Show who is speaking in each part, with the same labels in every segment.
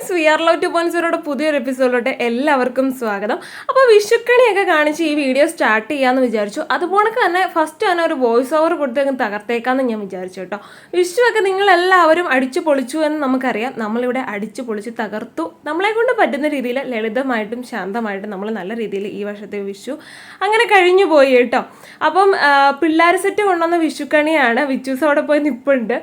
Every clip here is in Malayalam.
Speaker 1: Friends we are love two point സീറോയുടെ പുതിയൊരു എപ്പിസോഡിലോട്ട് എല്ലാവർക്കും സ്വാഗതം. അപ്പോൾ വിഷുക്കണിയൊക്കെ കാണിച്ച് ഈ വീഡിയോ സ്റ്റാർട്ട് ചെയ്യാമെന്ന് വിചാരിച്ചു. അതുപോലെ തന്നെ ഫസ്റ്റ് തന്നെ ഒരു വോയിസ് ഓവർ കൊടുത്തേക്കും തകർത്തേക്കാന്ന് ഞാൻ വിചാരിച്ചു കേട്ടോ. വിഷുവൊക്കെ നിങ്ങളെല്ലാവരും അടിച്ചു പൊളിച്ചു എന്ന് നമുക്കറിയാം. നമ്മളിവിടെ അടിച്ചു പൊളിച്ച് തകർത്തു. നമ്മളെ കൊണ്ട് പറ്റുന്ന രീതിയിൽ ലളിതമായിട്ടും ശാന്തമായിട്ടും നമ്മൾ നല്ല രീതിയിൽ ഈ വർഷത്തെ വിഷു അങ്ങനെ കഴിഞ്ഞു പോയി കേട്ടോ. അപ്പം പിള്ളേർ സെറ്റ് കൊണ്ടുവന്ന വിഷുക്കണിയാണ് വിച്ചൂസ് അവിടെ പോയി നിപ്പുണ്ട്.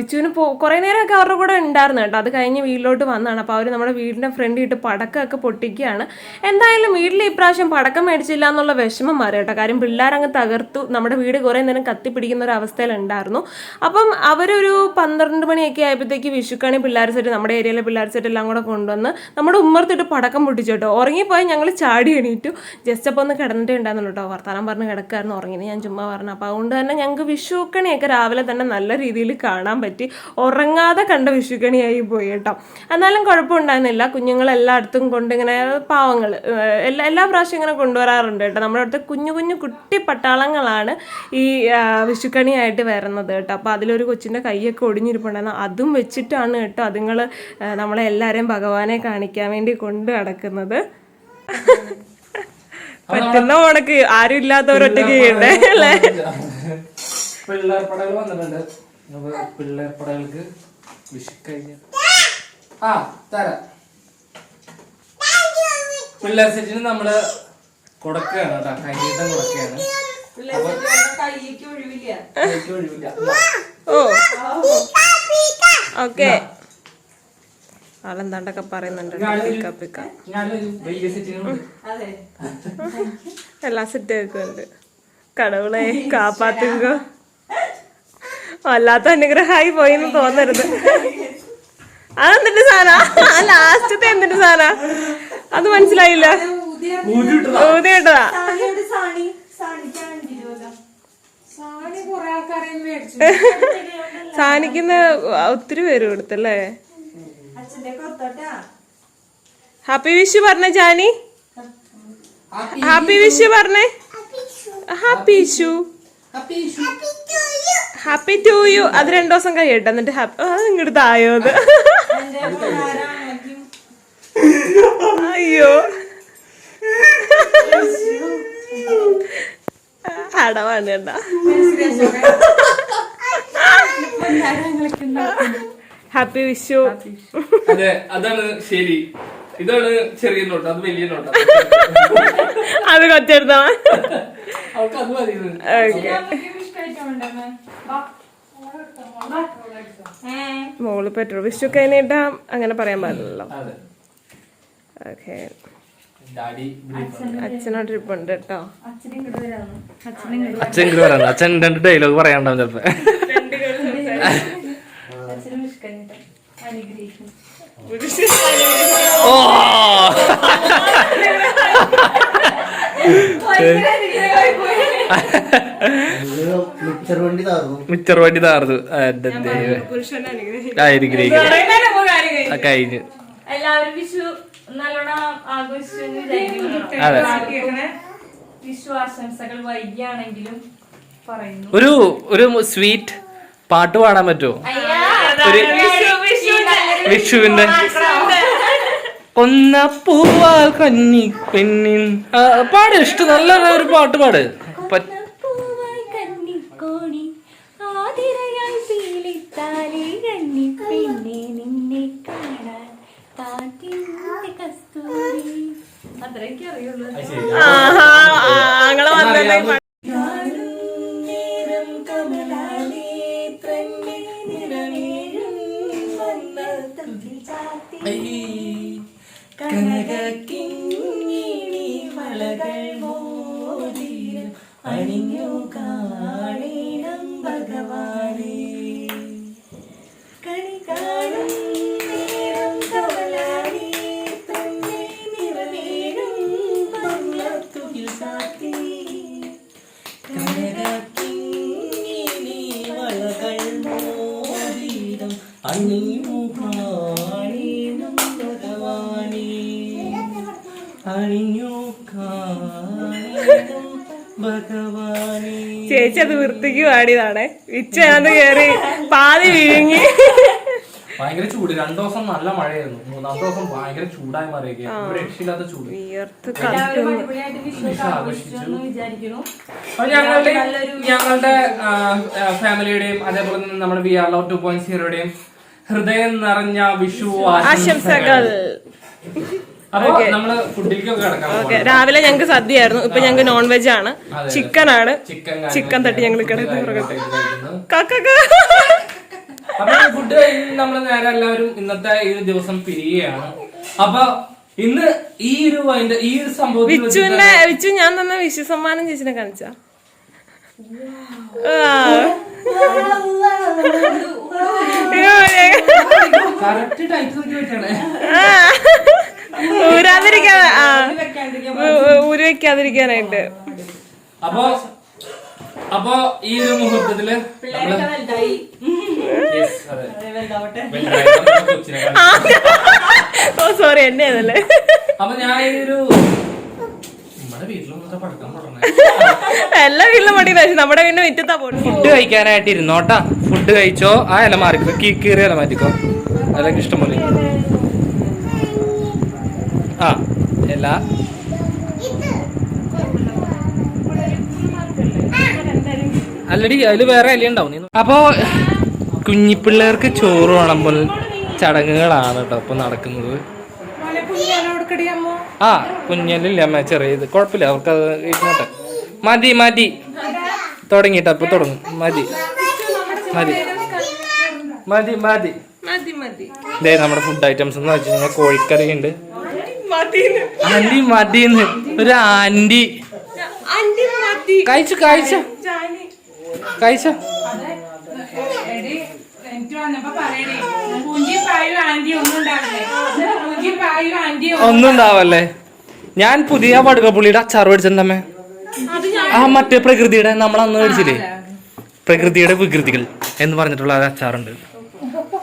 Speaker 1: വിച്ചുവിന് പോ കുറേ നേരമൊക്കെ അവരുടെ കൂടെ ഉണ്ടായിരുന്നു കേട്ടോ. അത് കഴിഞ്ഞ് വീട്ടിലോട്ട് വന്നതാണ് അപ്പോൾ അവർ നമ്മുടെ വീടിന്റെ ഫ്രണ്ട് ഇട്ട് പടക്കമൊക്കെ പൊട്ടിക്കുകയാണ്. എന്തായാലും വീട്ടിൽ ഇപ്രാവശ്യം പടക്കം മേടിച്ചില്ല എന്നുള്ള വിഷമം മാറി കേട്ടോ കാര്യം പിള്ളേരങ്ങ് തകർത്തു. നമ്മുടെ വീട് കുറേ നേരം കത്തിപ്പിടിക്കുന്ന ഒരു അവസ്ഥയിലുണ്ടായിരുന്നു അപ്പം അവരൊരു പന്ത്രണ്ട് മണിയൊക്കെ ആയപ്പോഴത്തേക്ക് വിഷുക്കണി പിള്ളേർ സെറ്റ് നമ്മുടെ ഏരിയയിലെ പിള്ളേർ സെറ്റ് എല്ലാം കൂടെ കൊണ്ടുവന്ന് നമ്മുടെ ഉമ്മർത്തിട്ട് പടക്കം പൊട്ടിച്ചു കേട്ടോ. ഉറങ്ങിപ്പോയി ഞങ്ങൾ ചാടി എണീറ്റു. ജസ്റ്റ് അപ്പോൾ ഒന്ന് കിടന്നിട്ടേ ഉണ്ടായിരുന്നു കേട്ടോ. വർത്താനം പറഞ്ഞ് കിടക്കായിരുന്നു ഉറങ്ങിയത് ഞാൻ ചുമ്മാ പറഞ്ഞു. അപ്പോൾ അതുകൊണ്ട് തന്നെ ഞങ്ങൾക്ക് വിഷുക്കണിയൊക്കെ രാവിലെ തന്നെ നല്ല രീതിയിൽ കാണാൻ പറ്റി. ഉറങ്ങാതെ കണ്ട വിഷുക്കണിയായി പോയി കേട്ടോ. എന്നാലും കുഴപ്പമുണ്ടായിരുന്നില്ല. കുഞ്ഞുങ്ങളെല്ലായിടത്തും കൊണ്ട് ഇങ്ങനെ പാവങ്ങൾ എല്ലാ എല്ലാ പ്രാവശ്യം ഇങ്ങനെ കൊണ്ടുവരാറുണ്ട് കേട്ടോ. നമ്മുടെ അടുത്ത് കുഞ്ഞു കുഞ്ഞു കുട്ടി പട്ടാളങ്ങളാണ് ഈ വിഷുക്കണിയായിട്ട് വരുന്നത് കേട്ടോ. അപ്പോൾ അതിലൊരു കൊച്ചിന്റെ കൈയൊക്കെ ഒടിഞ്ഞിരിപ്പുണ്ടായിരുന്നു. അതും വെച്ചിട്ടാണ് കേട്ടോ അതുങ്ങൾ നമ്മളെ എല്ലാവരെയും ഭഗവാനെ കാണിക്കാൻ വേണ്ടി കൊണ്ട് നടക്കുന്നത്. പറ്റുന്ന ഓണക്ക് ആരും ഇല്ലാത്തവരൊറ്റയ്ക്ക് ചെയ്യണ്ടേ അല്ലേ?
Speaker 2: പിള്ളേർ പടകൾ വന്നിട്ടുണ്ട്. പിള്ളേർ പടകൾക്ക് വിഷു കഴിഞ്ഞ ആ തരാം. പിള്ളേർ സെറ്റിന് നമ്മൾ കൊടുക്കുകയാണ് കേട്ടോ. കൈനീട്ടം കൊടുക്കുകയാണ്. അപ്പൊ കൈക്ക് ഒഴിവില്ല.
Speaker 1: ഓ. ഓക്കെ. ആളെന്താണ്ടൊക്കെ പറയുന്നുണ്ട്. പിക്ക പിക്ക. എല്ലാ സെറ്റ് ഉണ്ട്. കടവുളെ കാപ്പാത്തുങ്കോ. വല്ലാത്ത അനുഗ്രഹമായി പോയിന്ന് തോന്നരുത്. അതെന്തിന്റെ സാധന? ആ ലാസ്റ്റത്തെ എന്തിന്റെ സാധന? അത് മനസ്സിലായില്ല. ഊതിയിട്ടതാ. സാനിക്കുന്ന ഒത്തിരി പേര് കൊടുത്തല്ലേ? ഹാപ്പി വിഷു പറഞ്ഞ ജാനി ഹാപ്പി വിഷു പറഞ്ഞേ? Happy issue happy to you അത് രണ്ടു ദിവസം കഴിയട്ടെ. എന്നിട്ട് ഹാപ്പി അത് ഇങ്ങോട്ട് തായോ അത്. അയ്യോ. അടവാണ് കേട്ടാ. ഹാപ്പി വിഷു
Speaker 2: അതെ അതാണ് ശരി. ഇതാണ് ചെറിയ നോട്ട് അത് വലിയ നോട്ട്.
Speaker 1: അത് കൊച്ചെടുത്താ
Speaker 2: അവൾക്ക് അത് മതി
Speaker 1: മോൾ പെട്രോൾ വിഷു കഴിഞ്ഞിട്ടാ അങ്ങനെ പറയാൻ പാടില്ലല്ലോ. ഓക്കെ.
Speaker 2: ഡാഡി
Speaker 1: ട്രിപ്പ് ഉണ്ട്. കേട്ടോ.
Speaker 2: അച്ഛൻ ഇങ്ങോട്ട് അച്ഛൻ രണ്ട് ഡയലോഗ് പറയാണ്ടാവും ചിലപ്പോ. ഓ! മിച്ചർ വണ്ടി താർന്നു എന്റെ ദൈവം ആയിരിക്കും. കഴിഞ്ഞു.
Speaker 3: എല്ലാവരും വിഷു നല്ലോണം ആഘോഷിച്ചു എന്ന് വിചാരിക്കുന്നു.
Speaker 2: അതെ.
Speaker 3: വിഷു ആശംസകൾ വൈകിയാണെങ്കിലും പറയുന്നു.
Speaker 2: ഒരു ഒരു സ്വീറ്റ് പാട്ട് പാടാൻ പറ്റുമോ? ഒരു വിഷുവിന്റെ കൊന്നപ്പൂവാൽ കന്നി പെണ്ണിൻ. പാട് ഇഷ്ടം. നല്ല ഒരു പാട്ട് പാട്.
Speaker 3: പിന്നെ നിന്നെ കാണാൻ കാറ്റിന്റെ കസ്തൂരി. അത്രയൊക്കെ അറിയുള്ളൂ.
Speaker 1: ആങ്ങളെ വന്നല്ലേ
Speaker 3: കനകക്കിങ്ങിണി വളകൾ മോതിരം അണിഞ്ഞു
Speaker 1: ചേച്ചി അത് വൃത്തിക്ക് പാടിയതാണേ വിച്ച അത് കേറി പാതി വിഴുങ്ങി.
Speaker 2: ഭയങ്കര ചൂട്. രണ്ടു ദിവസം നല്ല മഴയായിരുന്നു. മൂന്നാമത്തെ ദിവസം ഭയങ്കര ചൂടായി മാറിയൊക്കെയാണ് രക്ഷയില്ലാത്ത ചൂട്. അപ്പൊ ഞങ്ങളുടെ ഞങ്ങളുടെ ഫാമിലിയുടെയും അതേപോലെ തന്നെ നമ്മുടെ we are love two point സീറോയുടെയും ഹൃദയം നിറഞ്ഞ വിഷു
Speaker 1: ആശംസകൾ. രാവിലെ ഞങ്ങൾക്ക് സദ്യയായിരുന്നു. ഇപ്പൊ ഞങ്ങൾക്ക് നോൺ വെജ് ആണ്. ചിക്കൻ ആണ്
Speaker 2: ചിക്കൻ
Speaker 1: തട്ടി ഞങ്ങൾ
Speaker 2: ഫുഡ് കഴിഞ്ഞ് നമ്മൾ നേരെ എല്ലാവരും ഇന്നത്തെ ഈ ദിവസം പിരിയുകയാണ്. അപ്പൊ ഇന്ന് ഈ ഒരു ഈ ഒരു സംഭവം
Speaker 1: വിച്ചുവിന്റെ വിച്ചു ഞാൻ തന്നെ വിഷു സമ്മാനം ചേച്ചിനെ കാണിച്ച.
Speaker 2: കറക്റ്റ് ടൈറ്റ് നോക്കി വെച്ചാണ്.
Speaker 1: ഊരാതിരിക്കാൻ ഊരി വെക്കാതിരിക്കാനായിട്ട്
Speaker 2: അപ്പൊ അപ്പൊ ഈ ഒരു മുഹൂർത്തത്തിൽ.
Speaker 1: ഓ സോറി എന്നെ അതല്ലേ
Speaker 2: അപ്പൊ ഞാൻ ഈ ഒരു
Speaker 1: എല്ലാ വീട്ടിലും മടി പക്ഷെ നമ്മുടെ വീടിന്റെ മുറ്റത്താ പോണു
Speaker 2: ഫുഡ് കഴിക്കാനായിട്ട് ഇരുന്നോട്ടാ ഫുഡ് കഴിച്ചോ. ആ ഇല മാറിക്കോ. കീ കീറിയ ഇല മാറ്റിക്കോ. അതൊക്കെ ഇഷ്ടംപോലെ. ആ ഇല അല്ലടി അതിൽ വേറെ ഇല ഉണ്ടാവും. അപ്പോ കുഞ്ഞിപ്പിള്ളേർക്ക് ചോറ് വിളമ്പൽ ചടങ്ങുകളാണ് കേട്ടോ ഇപ്പൊ നടക്കുന്നത്. ആ കുഞ്ഞലില്ല അമ്മ ചെറിയത്. കുഴപ്പമില്ല അവർക്ക് അത് ഇരുന്നോട്ടെ. മതി മതി. തുടങ്ങിട്ട് അപ്പൊ തുടങ്ങും. മതി. മതി. മതി മതി.
Speaker 1: മതി മതി.
Speaker 2: നമ്മുടെ ഫുഡ് ഐറ്റംസ് എന്ന് വെച്ച് കഴിഞ്ഞാൽ കോഴിക്കറി ഉണ്ട് ആന്റി മതിന്ന്. ഒരു ആന്റി. കഴിച്ചു കഴിച്ചു. കഴിച്ചു.
Speaker 4: ഒന്നും ഉണ്ടാവില്ലേ?
Speaker 2: ഞാൻ പുതിയ പടുക്കപ്പുള്ളിയുടെ അച്ചാർ മേടിച്ചിട്ടുണ്ടമ്മേ. ആ മറ്റേ പ്രകൃതിയുടെ നമ്മൾ അന്ന് മേടിച്ചില്ലേ? പ്രകൃതിയുടെ വികൃതികൾ എന്ന് പറഞ്ഞിട്ടുള്ള ഒരു അച്ചാറുണ്ട്.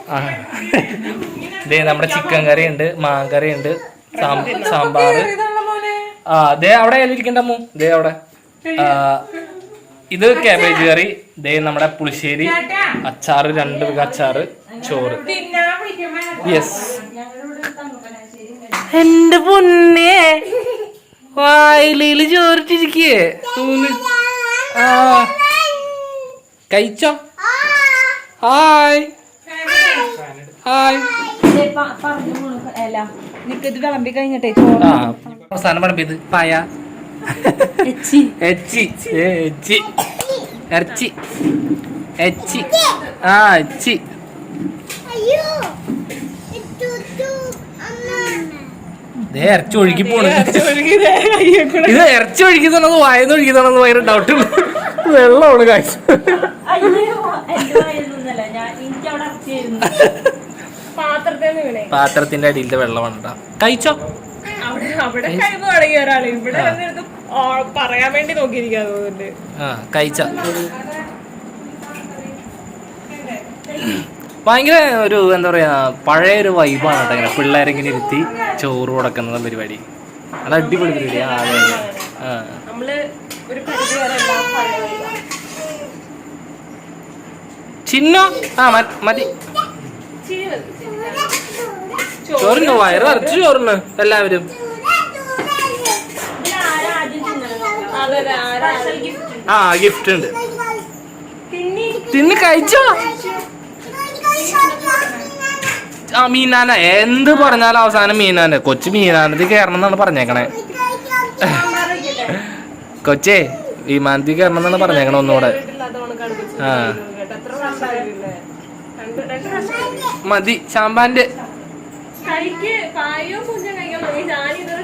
Speaker 2: ആ. ദേ നമ്മുടെ ചിക്കൻ കറി ഉണ്ട് മാങ്കറി ഉണ്ട് സാമ്പാർ ആ ദേ അവിടെ ഇരിക്കണ്ടമ്മു ദേ അവിടെ. ഇത് കാബേജ് കറി. ദേ നമ്മുടെ പുളിശ്ശേരി. അച്ചാറ് രണ്ട് വിക അച്ചാറ് ചോറ്. യെസ് എന്റെ പൊന്നെ. വായിലയിൽ ചോറിട്ടിരിക്കേ. ആ. കഴിച്ചോ? ഹായ്. ഹായ്.
Speaker 3: നിക്കത് വിളമ്പി കഴിഞ്ഞിട്ടേ
Speaker 2: ആ അവസാനം വിളമ്പിയത് പായ. എച്ചി. ഏ, എച്ചി. ഇറച്ചി എച്ചി. ആ എച്ചി. ദേ ഇറച്ചി ഒഴുകി പോണ്. ഇത് ഇറച്ചി ഒഴുകിയതാണോ വായന്ന് ഒഴുകിയതാണോ ഭയങ്കര ഡൗട്ട് വെള്ളമാണ് കാഴ്ച
Speaker 3: അയ്യോ എന്റെ ഞാൻ എനിക്ക് അവിടെ ഇറച്ചിയായിരുന്നു
Speaker 1: പാത്രത്തിൽ വീണേ
Speaker 2: പാത്രത്തിന്റെ അടിയിൽ വെള്ളമാണ് ട്ടോ. കഴിച്ചോ?
Speaker 1: അവിടെ കഴിവ് ഒരാൾ. ഇവിടെ വന്നിരുന്ന് പറയാൻ വേണ്ടി തോന്നുന്നുണ്ട്.
Speaker 2: ആ കഴിച്ച? ഭയങ്കര ഒരു എന്താ പറയാ പഴയ ഒരു വൈബാണ് കേട്ടോ ഇങ്ങനെ പിള്ളേരെ ഇങ്ങനെ ഇരുത്തി ചോറ് കൊടുക്കുന്ന പരിപാടി. അത് അടിപൊളി പരിപാടി ആ അതെ ആ. ചിന്നോ? ആ മതി. ചോറിന് വയറ് നിറച്ച് ചോറിന് എല്ലാവരും. ആ ഗിഫ്റ്റ് ഉണ്ട്.
Speaker 3: തിന്നി.
Speaker 2: തിന്ന് കഴിച്ചോ? ആ മീനാന. എന്ത് പറഞ്ഞാലും അവസാനം മീനാന. കൊച്ചു മീനാനത്തിൽ കയറണം എന്നാണ് പറഞ്ഞേക്കണേ. കൊച്ചേ വിമാനത്തിൽ കയറണം എന്നാണ് പറഞ്ഞേക്കണേ ഒന്നുകൂടെ. ആ. മതി ചാമ്പാന്റെ
Speaker 1: കഴിക്ക് പായോ കുഞ്ഞ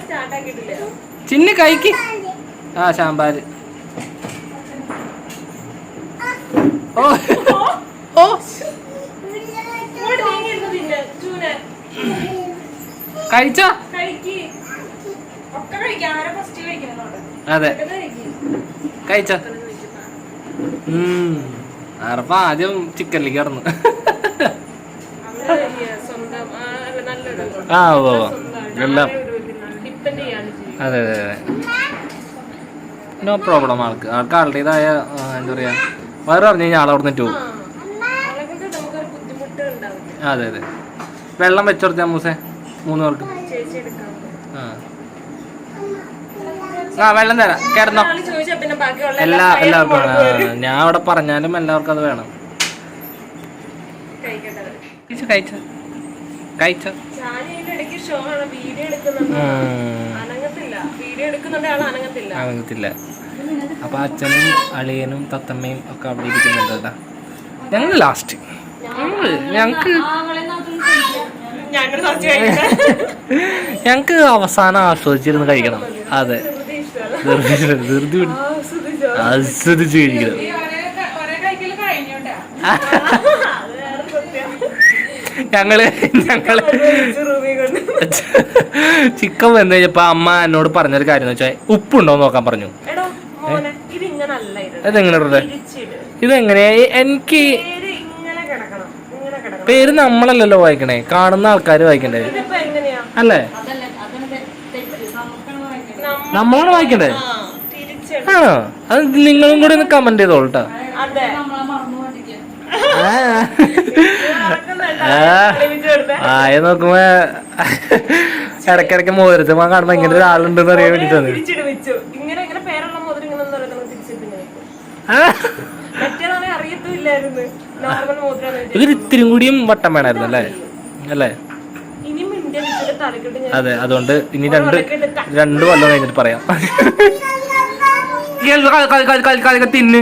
Speaker 1: സ്റ്റാർട്ട് ആക്കിയിട്ടില്ല.
Speaker 2: ചിന്ന് കഴിക്ക് ആ സാമ്പാര് ഓ. ഓ. കഴിച്ചോ? അതെ. കഴിച്ചോ? അറപ്പ ആദ്യം ചിക്കനിലേക്ക് കടന്നു
Speaker 1: സ്വന്തം ആ, അല്ല, നല്ലൊരു
Speaker 2: ആ ഓ. എല്ലാം അതെ അതെ അതെ. നോ പ്രോബ്ലം ആൾക്ക്. ആൾക്ക് ആളുടേതായ എന്താ പറയാ വേറെ പറഞ്ഞു കഴിഞ്ഞാൽ ആളവിടെ നിന്ന് പോകും. അതെ അതെ. വെള്ളം വെച്ചോർത്താ മൂസേ മൂന്ന് പേർക്ക്. ആ. വെള്ളം തരാം. കിടന്നോ. എല്ലാ
Speaker 1: എല്ലാ
Speaker 2: എല്ലാവർക്കും ഞാൻ അവിടെ പറഞ്ഞാലും എല്ലാവർക്കും അത് വേണം. കഴിച്ച. കഴിച്ച
Speaker 1: അനങ്ങത്തില്ല.
Speaker 2: അപ്പൊ അച്ഛനും അളിയനും തത്തമ്മയും ഒക്കെ അവിടെ ഇരിക്കുന്നുണ്ട് കേട്ടാ. ഞങ്ങൾ ലാസ്റ്റ് ഞങ്ങക്ക് ഞങ്ങക്ക് അവസാനം ആസ്വദിച്ചിരുന്ന് കഴിക്കണം. അതെ. ധൃതി
Speaker 1: ആസ്വദിച്ച്?
Speaker 2: കഴിക്കണം
Speaker 4: ഈ ഒരേ ഒരേ കഴിക്കൽ കഴിഞ്ഞോട്ടാ
Speaker 1: അത് വേറെ സത്യം ഞങ്ങൾ ഞങ്ങൾ.
Speaker 2: ചിക്കൻ വന്നു കഴിഞ്ഞപ്പോ അമ്മ എന്നോട് പറഞ്ഞൊരു കാര്യം എന്ന് വെച്ചാൽ ഉപ്പുണ്ടോ നോക്കാൻ പറഞ്ഞു.
Speaker 1: എടോ മോനെ ഇത് ഇങ്ങനെ അല്ല ഇത്.
Speaker 2: അതെങ്ങനെ ഇതെങ്ങനെ? എനിക്ക്
Speaker 1: പേര് ഇങ്ങനെ കിടക്കണം ഇങ്ങനെ കിടക്കണം.
Speaker 2: പേര് നമ്മളല്ലല്ലോ വായിക്കണേ കാണുന്ന ആൾക്കാർ വായിക്കണ്ടേ? അല്ലേ?
Speaker 1: നമ്മ-
Speaker 2: നമ്മളാണ് വായിക്കണ്ടേ ആണോ? അത് നിങ്ങളും കൂടി ഒന്ന് കമന്റ് ചെയ്തോളൂ കേട്ടോ ആയ നോക്കുമ്പോ ഇടക്കിടക്ക് മോതിരത്ത് കാണുമ്പോ ഇങ്ങനെ ഒരാളുണ്ടെന്ന് അറിയാൻ വേണ്ടിട്ടാണ്. ഇതിൽ ഇത്തിരി കൂടിയും വട്ടം വേണമായിരുന്നു അല്ലേ? അല്ലേ? അതെ അതുകൊണ്ട് ഇനി രണ്ട് രണ്ട് കൊല്ലം കഴിഞ്ഞിട്ട് പറയാം. തിന്ന്
Speaker 1: പിന്നെ ഞാൻ തിന്ന്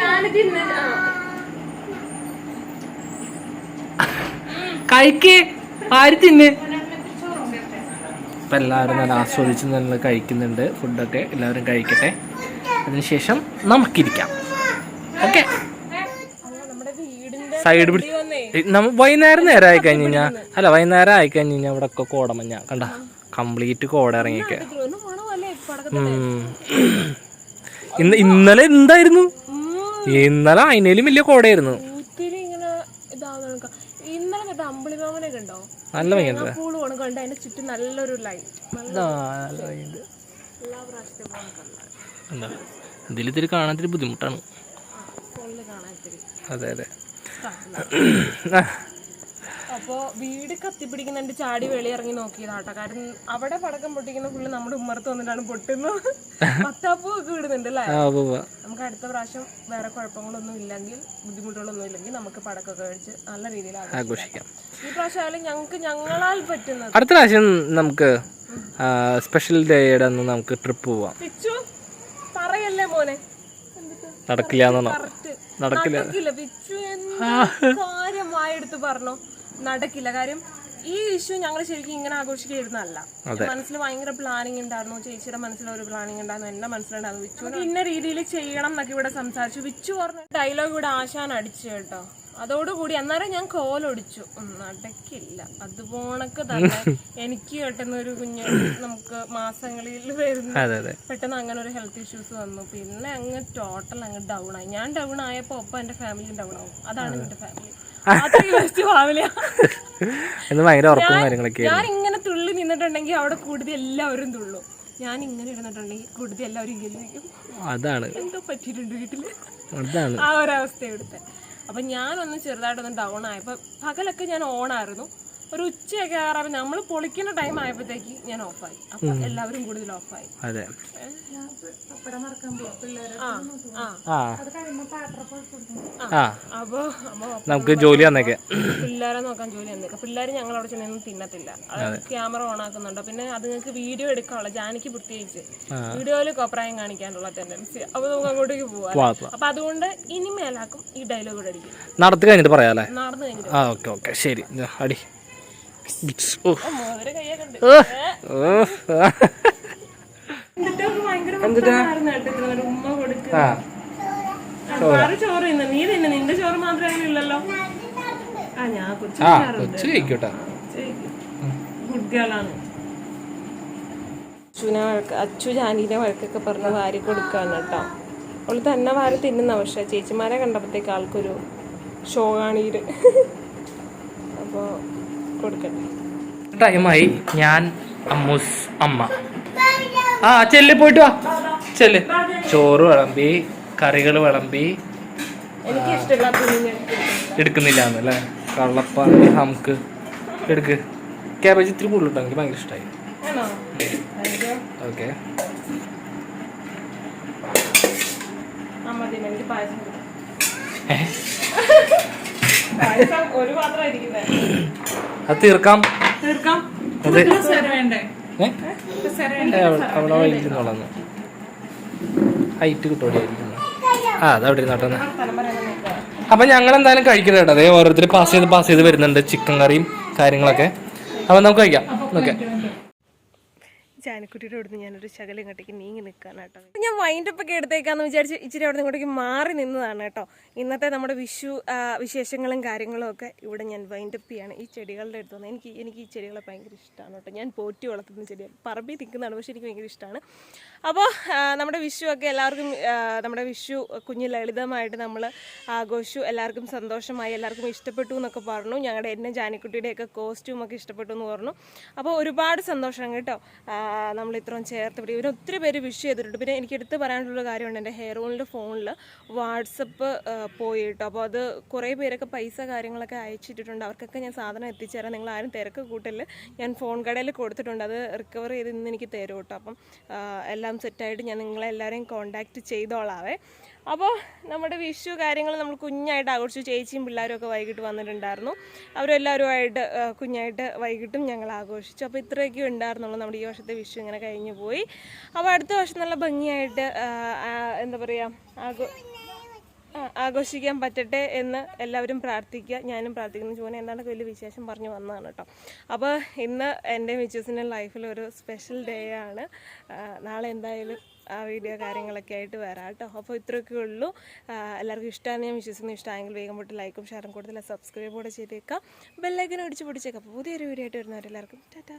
Speaker 1: ആ.
Speaker 2: കഴിക്ക്. ആര് തിന്ന്? ഇപ്പൊ എല്ലാവരും നല്ല ആസ്വദിച്ച് നല്ല കഴിക്കുന്നുണ്ട് ഫുഡൊക്കെ. എല്ലാവരും കഴിക്കട്ടെ. അതിനുശേഷം നമുക്കിരിക്കാം. ഓക്കെ.
Speaker 1: നമ്മുടെ വീടിന്റെ
Speaker 2: സൈഡ് പിടി നമ്മ വൈകുന്നേരം നേരം ആയി കഴിഞ്ഞ് കഴിഞ്ഞാ അല്ല വൈകുന്നേരം ആയി കഴിഞ്ഞ് കഴിഞ്ഞാൽ ഇവിടെ ഒക്കെ കോടമഞ്ഞ. കണ്ട? കംപ്ലീറ്റ് കോട ഇറങ്ങിയൊക്കെ ഇന്ന് ഇന്നലെ എന്തായിരുന്നു? ഇന്നലെ അതിനേലും വലിയ കോടയായിരുന്നു. നല്ല
Speaker 1: ചുറ്റും നല്ലൊരു
Speaker 2: ഇതിൽ കാണാൻ ബുദ്ധിമുട്ടാണ്. അതെ അതെ.
Speaker 1: അപ്പോ വീട് കത്തിപ്പിടിക്കുന്നുണ്ട് ചാടി വെളി ഇറങ്ങി നോക്കിയതാട്ടോ. കാരണം അവിടെ പടക്കം പൊട്ടിക്കുന്ന ഫുള്ള് നമ്മുടെ ഉമ്മറത്ത് വന്നിട്ടാണ് പൊട്ടുന്നത്. പത്താപ്പൂ ഒക്കെ വിടുന്നുണ്ട് അല്ലേ. നമുക്ക് അടുത്ത പ്രാവശ്യം വേറെ കുഴപ്പങ്ങളൊന്നും ഇല്ലെങ്കിൽ ബുദ്ധിമുട്ടുകളൊന്നും ഇല്ലെങ്കിൽ നമുക്ക് പടക്കമൊക്കെ കഴിച്ച് നല്ല രീതിയിൽ ആഘോഷിക്കാം. ഈ പ്രാവശ്യം ആയാലും ഞങ്ങൾക്ക് ഞങ്ങളാൽ പറ്റുന്നത്.
Speaker 2: അടുത്ത പ്രാവശ്യം നമുക്ക് സ്പെഷ്യൽ ഡേയുടെ അന്ന് നമുക്ക് ട്രിപ്പ് പോവാം.
Speaker 1: പറയല്ലേ മോനെ?
Speaker 2: നടക്കില്ല നടക്കില്ല.
Speaker 1: നടക്കില്ല. പിച്ചു എന്ന് കാര്യമായെടുത്ത് പറഞ്ഞു. നടക്കില്ല. കാര്യം ഈ ഇഷ്യൂ ഞങ്ങൾ ശരിക്കും ഇങ്ങനെ ആഘോഷിക്കുന്നതല്ല മനസ്സിൽ ഭയങ്കര പ്ലാനിങ് ഉണ്ടായിരുന്നു. ചേച്ചിയുടെ മനസ്സിൽ ഒരു പ്ലാനിങ് ഉണ്ടായിരുന്നു. എന്റെ മനസ്സിലുണ്ടായിരുന്നു വിച്ചു. ഇന്ന രീതിയിൽ ചെയ്യണം എന്നൊക്കെ ഇവിടെ സംസാരിച്ചു. വിച്ചു പറഞ്ഞ ഡയലോഗ് ഇവിടെ ആശാൻ അടിച്ചു കേട്ടോ. അതോടുകൂടി അന്നേരം ഞാൻ കോലൊടിച്ചു നടക്കില്ല. അതുപോണക്ക് തന്നെ എനിക്ക് പെട്ടെന്ന് ഒരു കുഞ്ഞ് നമുക്ക് മാസങ്ങളിൽ വരുന്ന പെട്ടെന്ന് അങ്ങനെ ഒരു ഹെൽത്ത് ഇഷ്യൂസ് വന്നു. പിന്നെ അങ്ങ് ടോട്ടൽ അങ്ങ് ഡൗൺ ആയി. ഞാൻ ഡൗൺ ആയപ്പോ ഒപ്പം എന്റെ ഫാമിലി ഡൗൺ ആവും. അതാണ് എന്റെ ഫാമിലി
Speaker 2: എന്ന് ഭയങ്കര ഉറപ്പും കാര്യങ്ങളൊക്കെ
Speaker 1: ഞാൻ ഇങ്ങനെ തുള്ളി നിന്നിട്ടുണ്ടെങ്കിൽ അവിടെ കൂടുതൽ എല്ലാവരും തുള്ളും. ഞാൻ ഇങ്ങനെ ഇരുന്നിട്ടുണ്ടെങ്കിൽ കൂടുതൽ എല്ലാവരും ഇങ്ങനെ
Speaker 2: അതാണ്.
Speaker 1: എന്തോ പറ്റിയിട്ടുണ്ട് വീട്ടിൽ.
Speaker 2: അതാണ്.
Speaker 1: ആ ഒരവസ്ഥ ഇവിടുത്തെ. അപ്പൊ ഞാനൊന്ന് ചെറുതായിട്ടൊന്ന് ഡൗൺ ആയപ്പോ പകലൊക്കെ ഞാൻ ഓൺ ആയിരുന്നു. ഒരു ഉച്ചയൊക്കെ ആറാറ് നമ്മൾ പൊളിക്കുന്ന ടൈം ആയപ്പോഴത്തേക്ക് ഞാൻ ഓഫായി അപ്പൊ എല്ലാവരും കൂടുതൽ ഓഫായി
Speaker 2: അതെ.
Speaker 1: ആ ആ.
Speaker 2: ആ. ആ
Speaker 1: അപ്പൊ
Speaker 2: നമുക്ക് ജോലി തന്നേക്കെ
Speaker 1: പിള്ളേരെ നോക്കാൻ ജോലി തന്നേക്കെ പിള്ളേർ ഞങ്ങൾ അവിടെ ചെന്നൊന്നും തിന്നത്തില്ല. അത്. ക്യാമറ ഓൺ ആക്കുന്നുണ്ട്. പിന്നെ അത് നിങ്ങൾക്ക് വീഡിയോ എടുക്കാനുള്ള ജാനിക്ക് പ്രത്യേകിച്ച് വീഡിയോയിൽ കോപ്രായം കാണിക്കാനുള്ള ടെൻഡൻസി അപ്പൊ നമുക്ക് അങ്ങോട്ടേക്ക് പോവാം. അപ്പൊ അതുകൊണ്ട് ഇനി മേലാക്കും ഈ ഡയലോഗ് അടിക്കും.
Speaker 2: നടത്തി കഴിഞ്ഞിട്ട് പറയാല്ലേ
Speaker 1: നടന്നു കഴിഞ്ഞിട്ട്
Speaker 2: ആ ഓക്കെ ഓക്കെ. ശരി. അടി.
Speaker 1: എന്നിട്ട്
Speaker 2: ആ.
Speaker 1: ആ കൊച്ചു
Speaker 2: കഴിക്കോട്ടെ.
Speaker 1: അച്ചുവിനെ വഴക്ക് അച്ചു ജാനീനെ വഴക്കൊക്കെ പറഞ്ഞ് വാരി കൊടുക്കാന്ന് കേട്ടോ. അവൾ തന്നെ വാരി തിന്നുന്ന പക്ഷെ ചേച്ചിമാരെ കണ്ടപ്പോഴത്തേക്ക് ആൾക്കൊരു ഷോ കാണീര് അപ്പോൾ കൊടുക്കട്ടെ.
Speaker 2: ടൈമായി ഞാൻ അമ്മൂസ് അമ്മ. ആ ചെല്ല് പോയിട്ട് വാ. ചെല്ല്. ചോറ് വിളമ്പി കറികൾ വിളമ്പി. എടുക്കുന്നില്ല എന്നല്ലേ കള്ളപ്പാണ്ടി ഹംക്ക്. എടുക്ക്. ക്യാബേജ് ഇത്തിരി കൂടുതലുണ്ടോ. എനിക്ക് ഭയങ്കര ഇഷ്ടമായി ഓക്കെ.
Speaker 1: ആ
Speaker 2: അത് തീർക്കാം.
Speaker 1: തീർക്കാം.
Speaker 2: അത്. അവിടെ വൈകിരുന്നോളന്ന് ഹൈറ്റ് കിട്ടോടിയായിരിക്കും. ആ അത് അവിടെ ഇരുന്നോട്ടെ എന്നാ.
Speaker 1: സ്ഥലം പറയാൻ നോക്കാം
Speaker 2: അപ്പൊ ഞങ്ങൾ എന്തായാലും കഴിക്കണം കേട്ടോ. അതേ ഓരോരുത്തർ പാസ് ചെയ്ത് പാസ് ചെയ്ത് വരുന്നുണ്ട്. ചിക്കൻ കറിയും കാര്യങ്ങളൊക്കെ. അപ്പൊ നമുക്ക് കഴിക്കാം. ഓക്കെ
Speaker 1: ജാനക്കുട്ടിയുടെ അവിടുന്ന് ഞാനൊരു ശകലം ഇങ്ങോട്ടേക്ക് നീങ്ങി നിൽക്കാൻ കേട്ടോ. ഞാൻ വൈൻഡപ്പ് ഒക്കെ എടുത്തേക്കാന്ന് വിചാരിച്ച് ഇച്ചിരി അവിടെ ഇങ്ങോട്ടേക്ക് മാറി നിന്നതാണ് കേട്ടോ. ഇന്നത്തെ നമ്മുടെ വിഷു വിശേഷങ്ങളും കാര്യങ്ങളും ഒക്കെ ഇവിടെ ഞാൻ വൈൻഡപ്പ് ചെയ്യാണ്. ഈ ചെടികളുടെ അടുത്ത് വന്ന് എനിക്ക് എനിക്ക് ഈ ചെടികളെ ഭയങ്കര ഇഷ്ടമാണ് കേട്ടോ. ഞാൻ പോറ്റി വളർത്തുന്ന ചെടിയാണ്. പറമ്പിൽ നിൽക്കുന്നതാണ് പക്ഷേ എനിക്ക് ഭയങ്കര ഇഷ്ടമാണ്. അപ്പോൾ നമ്മുടെ വിഷു ഒക്കെ എല്ലാവർക്കും നമ്മുടെ വിഷു കുഞ്ഞു ലളിതമായിട്ട് നമ്മൾ ആഘോഷിച്ചു. എല്ലാവർക്കും സന്തോഷമായി എല്ലാവർക്കും ഇഷ്ടപ്പെട്ടു എന്നൊക്കെ പറഞ്ഞു. ഞങ്ങളുടെ എന്നെ ജാനിക്കുട്ടിയുടെയൊക്കെ കോസ്റ്റ്യൂമൊക്കെ ഇഷ്ടപ്പെട്ടു എന്ന് പറഞ്ഞു. അപ്പോൾ ഒരുപാട് സന്തോഷം കേട്ടോ. നമ്മൾ ഇത്രയും ചേർത്ത് പിടി ഇവർ ഒത്തിരി പേര് വിഷ് ചെയ്തിട്ടുണ്ട്. പിന്നെ എനിക്ക് എടുത്ത് പറയാനുള്ള കാര്യമുണ്ട്. എന്റെ ഹെയർ ഓണിന്റെ ഫോണിൽ വാട്സപ്പ് പോയി കേട്ടോ അപ്പോൾ അത് കുറേ പേരൊക്കെ പൈസ കാര്യങ്ങളൊക്കെ അയച്ചിട്ടിട്ടുണ്ട്. അവർക്കൊക്കെ ഞാൻ സാധനം എത്തിച്ചേരാം. നിങ്ങൾ ആരും തിരക്ക് കൂട്ടിൽ ഞാൻ ഫോൺ കടയിൽ കൊടുത്തിട്ടുണ്ട്. അത് റിക്കവർ ചെയ്ത് ഇന്ന് എനിക്ക് തരും കേട്ടോ അപ്പം എല്ലാം സെറ്റായിട്ട് ഞാൻ നിങ്ങളെല്ലാവരെയും കോൺടാക്റ്റ് ചെയ്തോളാവേ. അപ്പോൾ നമ്മുടെ വിഷു കാര്യങ്ങൾ നമ്മൾ കുഞ്ഞായിട്ട് ആഘോഷിച്ചു. ചേച്ചിയും പിള്ളേരും ഒക്കെ വൈകിട്ട് വന്നിട്ടുണ്ടായിരുന്നു. അവരെല്ലാവരുമായിട്ട് കുഞ്ഞായിട്ട് വൈകിട്ടും ഞങ്ങൾ ആഘോഷിച്ചു. അപ്പോൾ ഇത്രയൊക്കെ ഉണ്ടായിരുന്നുള്ളൂ നമ്മുടെ ഈ വർഷത്തെ വിഷു ഇങ്ങനെ കഴിഞ്ഞു പോയി. അപ്പോൾ അടുത്ത വർഷം നല്ല ഭംഗിയായിട്ട് എന്താ പറയുക ആഘോ ആഘോഷിക്കാൻ പറ്റട്ടെ എന്ന് എല്ലാവരും പ്രാർത്ഥിക്കുക. ഞാനും പ്രാർത്ഥിക്കുന്നു. ജോനെ എന്താണ് വലിയ വിശേഷം പറഞ്ഞു വന്നതാണ് കേട്ടോ. അപ്പോൾ ഇന്ന് എന്റെ മിച്ചസിന്റെ ലൈഫിൽ ഒരു സ്പെഷ്യൽ ഡേ ആണ്. നാളെ എന്തായാലും ആ വീഡിയോ കാര്യങ്ങളൊക്കെ ആയിട്ട് വരാം കേട്ടോ. അപ്പോൾ ഇത്രയൊക്കെ ഉള്ളൂ. എല്ലാവർക്കും ഇഷ്ടമാണ് ഞാൻ വിശ്വസിക്കുന്നു ഇഷ്ടമായെങ്കിൽ വേഗം പോയിട്ട് ലൈക്കും ഷെയറും കൊടുത്തില്ല സബ്സ്ക്രൈബ് കൂടെ ചെയ്തേക്കാം. ബെല്ലൈക്കനും അടിച്ച് പിടിച്ചേക്കാം അപ്പോൾ പുതിയൊരു വീഡിയോ ആയിട്ട് വരുന്നവരെല്ലാവർക്കും. ടാറ്റാ.